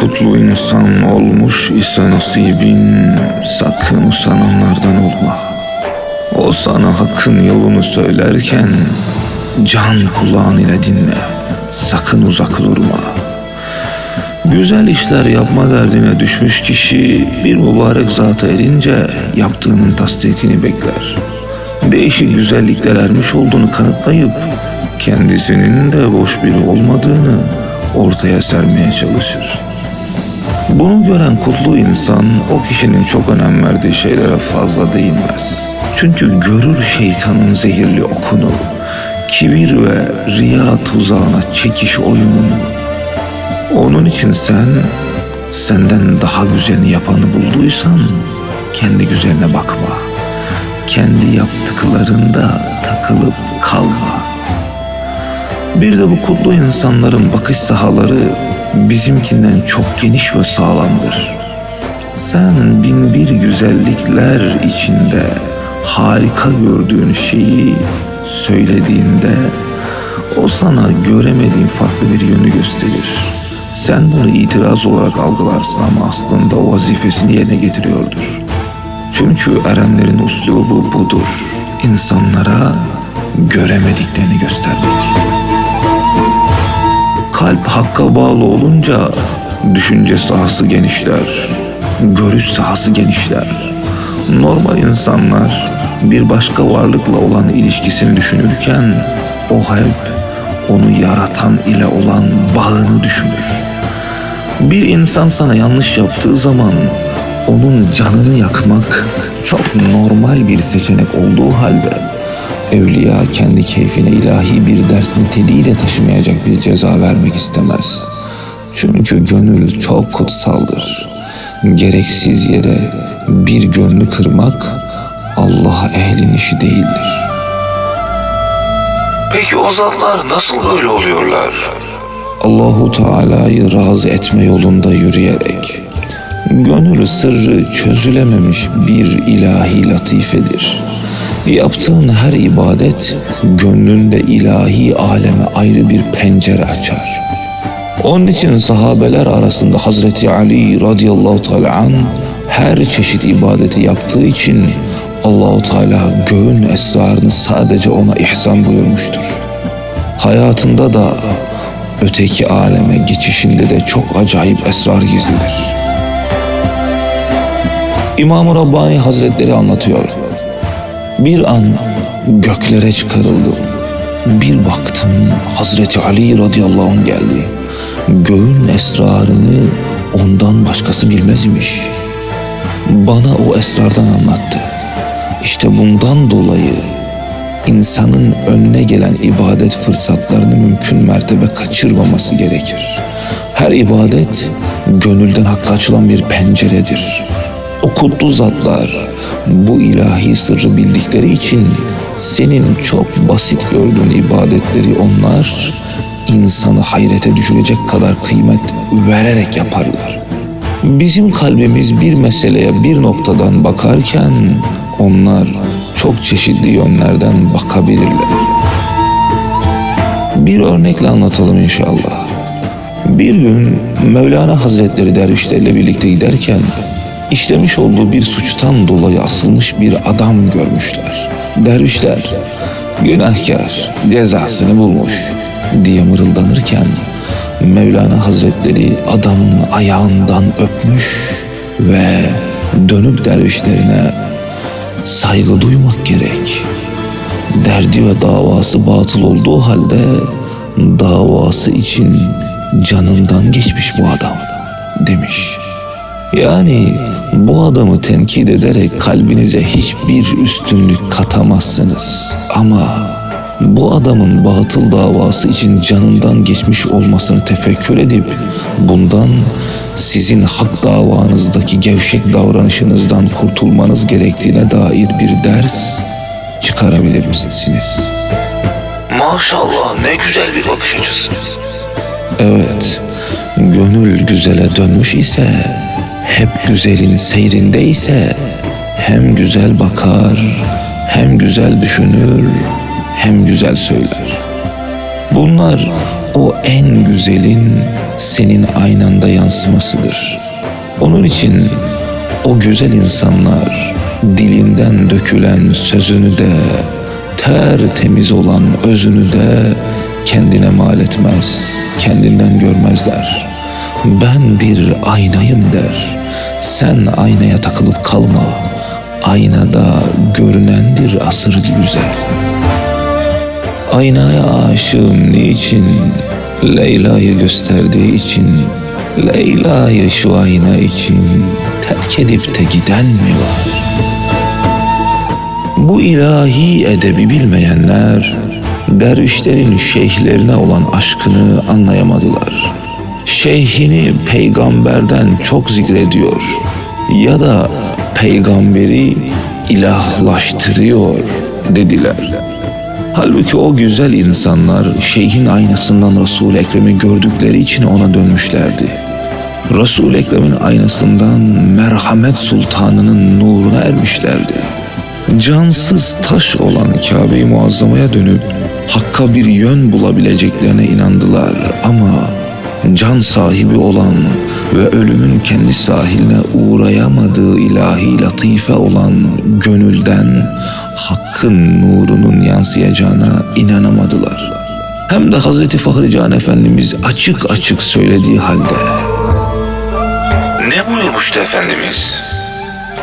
kutlu insan olmuş ise nasibin sakın usananlardan olma. O sana hakkın yolunu söylerken can kulağın ile dinle. Sakın uzak durma. Güzel işler yapma derdine düşmüş kişi bir mübarek zata erince yaptığının tasdikini bekler. Değişik güzellikler ermiş olduğunu kanıtlayıp kendisinin de boş biri olmadığını ortaya sermeye çalışır. Bunu gören kutlu insan o kişinin çok önem verdiği şeylere fazla değinmez. Çünkü görür şeytanın zehirli okunu, kibir ve riya tuzağına çekiş oyununu. Onun için sen senden daha güzelini yapanı bulduysan kendi güzeline bakma. Kendi yaptıklarında takılıp kalma. Bir de bu kutlu insanların bakış sahaları bizimkinden çok geniş ve sağlamdır. Sen bin bir güzellikler içinde harika gördüğün şeyi söylediğinde o sana göremediğin farklı bir yönü gösterir. Sen bunu itiraz olarak algılarsın ama aslında o vazifesini yerine getiriyordur. Çünkü erenlerin uslubu budur. İnsanlara göremediklerini göstermek. Kalp hakka bağlı olunca düşünce sahası genişler, görüş sahası genişler. Normal insanlar bir başka varlıkla olan ilişkisini düşünürken o kalp onu yaratan ile olan bağını düşünür. Bir insan sana yanlış yaptığı zaman onun canını yakmak çok normal bir seçenek olduğu halde evliya kendi keyfine ilahi bir ders niteliğiyle taşımayacak bir ceza vermek istemez. Çünkü gönül çok kutsaldır. Gereksiz yere bir gönlü kırmak Allah ehlin işi değildir. Peki o zatlar nasıl böyle oluyorlar? Allahu Teala'yı razı etme yolunda yürüyerek gönül sırrı çözülememiş bir ilahi latifedir. Yaptığın her ibadet gönlünde ilahi aleme ayrı bir pencere açar. Onun için sahabeler arasında Hazreti Ali radıyallahu teala an her çeşit ibadeti yaptığı için Allahu Teala göğün esrarını sadece ona ihsan buyurmuştur. Hayatında da öteki aleme geçişinde de çok acayip esrar gizlidir. İmam-ı Rabbani Hazretleri anlatıyor. Bir an göklere çıkarıldım. Bir baktım Hazreti Ali radıyallahu anh geldi. Göğün esrarını ondan başkası bilmez imiş. Bana o esrardan anlattı. İşte bundan dolayı insanın önüne gelen ibadet fırsatlarını mümkün mertebe kaçırmaması gerekir. Her ibadet gönülden hakka açılan bir penceredir. O kutlu zatlar bu ilahi sırrı bildikleri için senin çok basit gördüğün ibadetleri onlar insanı hayrete düşürecek kadar kıymet vererek yaparlar. Bizim kalbimiz bir meseleye bir noktadan bakarken onlar çok çeşitli yönlerden bakabilirler. Bir örnekle anlatalım inşallah. Bir gün Mevlana Hazretleri dervişlerle birlikte giderken işlemiş olduğu bir suçtan dolayı asılmış bir adam görmüşler. Dervişler günahkar cezasını bulmuş diye mırıldanırken Mevlana Hazretleri adamın ayağından öpmüş ve dönüp dervişlerine saygı duymak gerek. Derdi ve davası batıl olduğu halde davası için canından geçmiş bu adam demiş. Yani bu adamı tenkit ederek kalbinize hiçbir üstünlük katamazsınız. Ama bu adamın batıl davası için canından geçmiş olmasını tefekkür edip bundan sizin hak davanızdaki gevşek davranışınızdan kurtulmanız gerektiğine dair bir ders çıkarabilir misiniz? Maşallah ne güzel bir bakış açısı. Evet, gönül güzele dönmüş ise, hep güzelin seyrinde ise hem güzel bakar, hem güzel düşünür, hem güzel söyler. Bunlar o en güzelin senin aynanda yansımasıdır. Onun için o güzel insanlar dilinden dökülen sözünü de tertemiz olan özünü de kendine mal etmez, kendinden görmezler. Ben bir aynayım der. Sen aynaya takılıp kalma. Aynada görünendir asır güzel. Aynaya aşığım niçin? Leyla'yı gösterdiği için. Leyla'yı şu ayna için terk edip de giden mi var? Bu ilahi edebi bilmeyenler dervişlerin şeyhlerine olan aşkını anlayamadılar. Şeyhini peygamberden çok zikrediyor ya da peygamberi ilahlaştırıyor dediler. Halbuki o güzel insanlar şeyhin aynasından Resul-i Ekrem'i gördükleri için ona dönmüşlerdi. Resul-i Ekrem'in aynasından merhamet sultanının nuruna ermişlerdi. Cansız taş olan Kabe-i Muazzama'ya dönüp Hakk'a bir yön bulabileceklerine inandılar ama can sahibi olan ve ölümün kendi sahiline uğrayamadığı ilahi latife olan gönülden Hakk'ın nurunun yansıyacağına inanamadılar. Hem de Hazreti Fahri Can Efendimiz açık açık söylediği halde Ne buyurmuştu Efendimiz?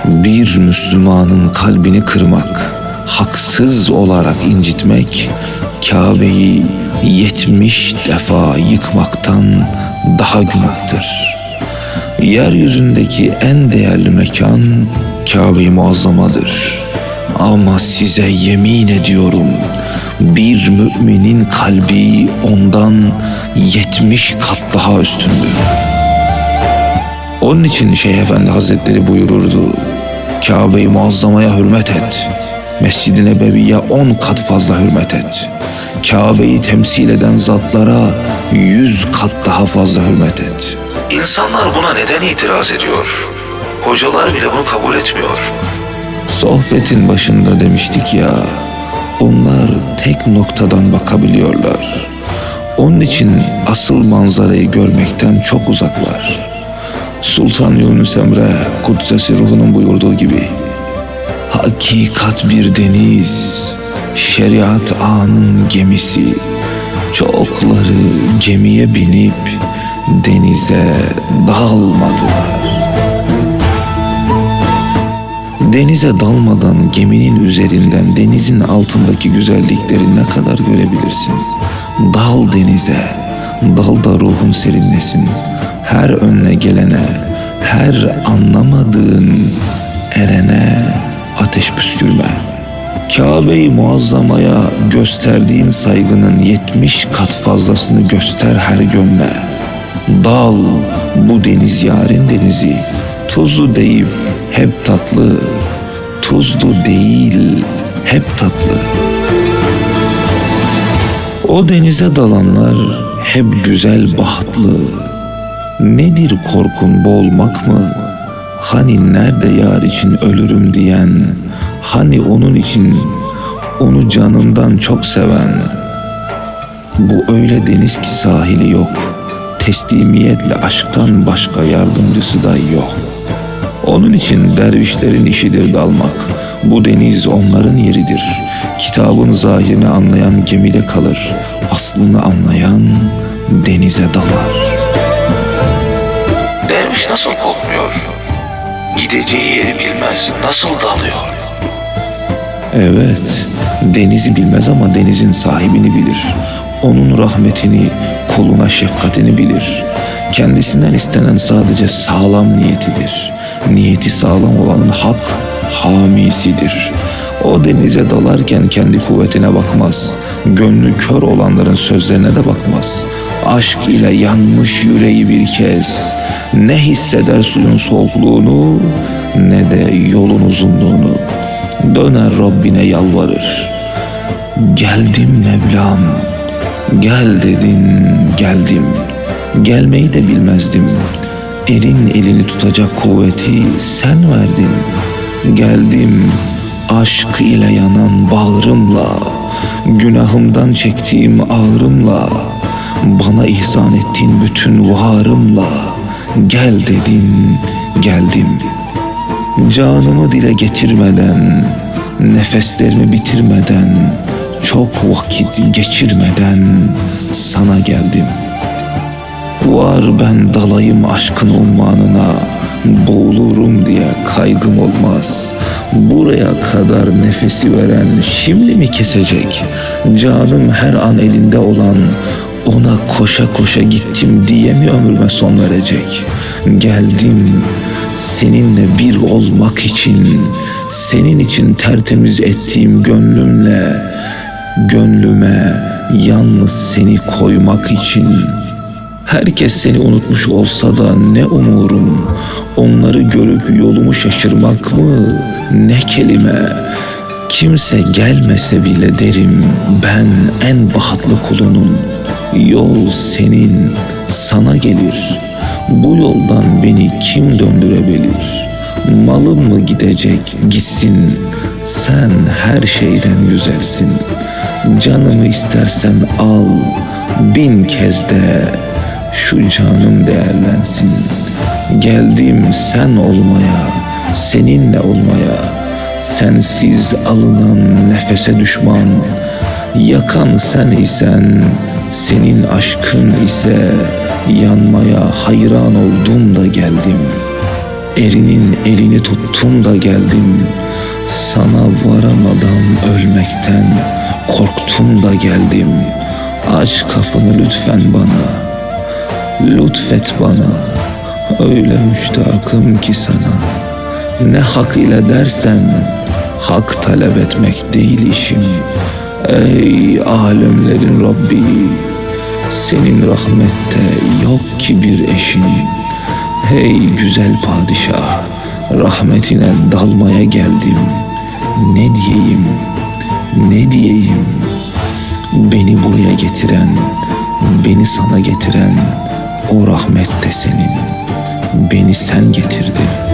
bir Müslümanın kalbini kırmak, haksız olarak incitmek, Kabe'yi yetmiş defa yıkmaktan daha günahtır. Yeryüzündeki en değerli mekan Kabe-i Muazzamadır. Ama size yemin ediyorum bir müminin kalbi ondan yetmiş kat daha üstündür. Onun için Şeyh Efendi Hazretleri buyururdu. Kabe-i Muazzama'ya hürmet et. Mescid-i Nebevi'ye on kat fazla hürmet et. Kabe'yi temsil eden zatlara yüz kat daha fazla hürmet et. İnsanlar buna neden itiraz ediyor? Hocalar bile bunu kabul etmiyor. Sohbetin başında demiştik ya, onlar tek noktadan bakabiliyorlar. Onun için asıl manzarayı görmekten çok uzaklar. Sultan Yunus Emre Kuddesi ruhunun buyurduğu gibi Hakikat bir deniz, şeriat ağanın gemisi Çokları gemiye binip denize dalmadılar Denize dalmadan geminin üzerinden denizin altındaki güzellikleri ne kadar görebilirsin? Dal denize, dal da ruhun serinlesin. Her önüne gelene, her anlamadığın erene ateş püskürme. Kabe-i Muazzama'ya gösterdiğin saygının yetmiş kat fazlasını göster her gönle. Dal bu deniz yarın denizi, tuzlu deyip hep tatlı, tuzlu değil hep tatlı. O denize dalanlar hep güzel bahtlı. Nedir korkun boğulmak mı? Hani nerede yar için ölürüm diyen, hani onun için onu canından çok seven. Bu öyle deniz ki sahili yok. Teslimiyetle aşktan başka yardımcısı da yok. Onun için dervişlerin işidir dalmak. Bu deniz onların yeridir. Kitabın zahirini anlayan gemide kalır. Aslını anlayan denize dalar. Derviş nasıl korkmuyor? Gideceği yeri bilmez. Nasıl dalıyor? Evet, denizi bilmez ama denizin sahibini bilir. Onun rahmetini, kuluna şefkatini bilir. Kendisinden istenen sadece sağlam niyetidir. Niyeti sağlam olanın hak hamisidir. O denize dalarken kendi kuvvetine bakmaz. Gönlü kör olanların sözlerine de bakmaz. Aşk ile yanmış yüreği bir kez. Ne hisseder suyun soğukluğunu ne de yolun uzunluğunu. Döner Rabbine yalvarır. Geldim Mevlam. Gel dedin geldim. Gelmeyi de bilmezdim. Elin elini tutacak kuvveti sen verdin. Geldim aşk ile yanan bağrımla. Günahımdan çektiğim ağrımla. Bana ihsan ettiğin bütün varımla gel dedin, geldim. Canımı dile getirmeden, nefeslerimi bitirmeden, çok vakit geçirmeden sana geldim. Var ben dalayım aşkın ummanına, boğulurum diye kaygım olmaz. Buraya kadar nefesi veren şimdi mi kesecek? Canım her an elinde olan ona koşa koşa gittim diye mi ömrüme son verecek? Geldim seninle bir olmak için, senin için tertemiz ettiğim gönlümle, gönlüme yalnız seni koymak için.'' Herkes seni unutmuş olsa da ne umurum Onları görüp yolumu şaşırmak mı ne kelime Kimse gelmese bile derim ben en bahtlı kulunum. Yol senin sana gelir. Bu yoldan beni kim döndürebilir? Malım mı gidecek? Gitsin. Sen her şeyden güzelsin. Canımı istersen al bin kez de şu canım değerlensin. Geldim sen olmaya, seninle olmaya. Sensiz alınan nefese düşman. Yakan sen isen, senin aşkın ise yanmaya hayran oldum da geldim. Erinin elini tuttum da geldim. Sana varamadan ölmekten korktum da geldim. Aç kapını lütfen bana.'' Lütfet bana öyle müştakım ki sana Ne hak ile dersen hak talep etmek değil işim Ey alemlerin Rabbi senin rahmette yok ki bir eşin Hey güzel padişah rahmetine dalmaya geldim Ne diyeyim ne diyeyim Beni buraya getiren beni sana getiren o rahmet de senin. Beni sen getirdin.